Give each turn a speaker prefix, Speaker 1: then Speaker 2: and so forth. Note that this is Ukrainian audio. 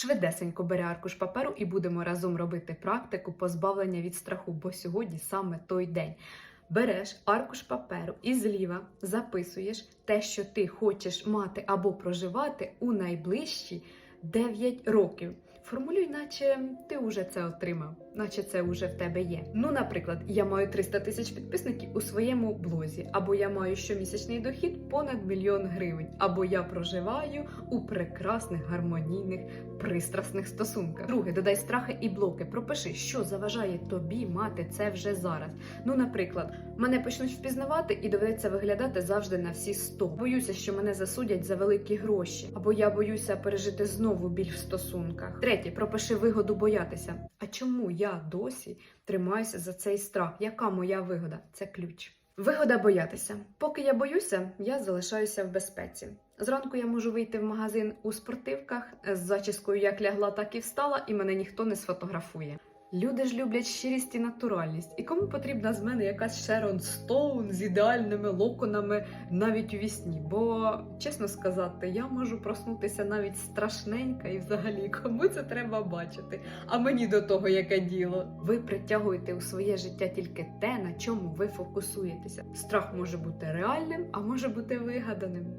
Speaker 1: Швидесенько бери аркуш паперу і будемо разом робити практику позбавлення від страху, бо сьогодні саме той день. Береш аркуш паперу і зліва записуєш те, що ти хочеш мати або проживати у найближчі 9 років. Формулюй, наче ти вже це отримав, наче це вже в тебе є. Ну, наприклад, я маю 300 тисяч підписників у своєму блозі, або я маю щомісячний дохід понад мільйон гривень, або я проживаю у прекрасних гармонійних пристрасних стосунках. Друге, додай страхи і блоки. Пропиши, що заважає тобі мати це вже зараз. Ну, наприклад, мене почнуть впізнавати і доведеться виглядати завжди на всі 100. Боюся, що мене засудять за великі гроші, або я боюся пережити знову біль в стосунках. Третє, пропиши вигоду боятися. А чому я досі тримаюся за цей страх? Яка моя вигода? Це ключ. Вигода боятися. Поки я боюся, я залишаюся в безпеці. Зранку я можу вийти в магазин у спортивках з зачіскою як лягла, так і встала, і мене ніхто не сфотографує. Люди ж люблять щирість і натуральність. І кому потрібна з мене якась Шерон Стоун з ідеальними локонами навіть у вісні? Бо, чесно сказати, я можу проснутися навіть страшненька і взагалі кому це треба бачити. А мені до того яке діло. Ви притягуєте у своє життя тільки те, на чому ви фокусуєтеся. Страх може бути реальним, а може бути вигаданим.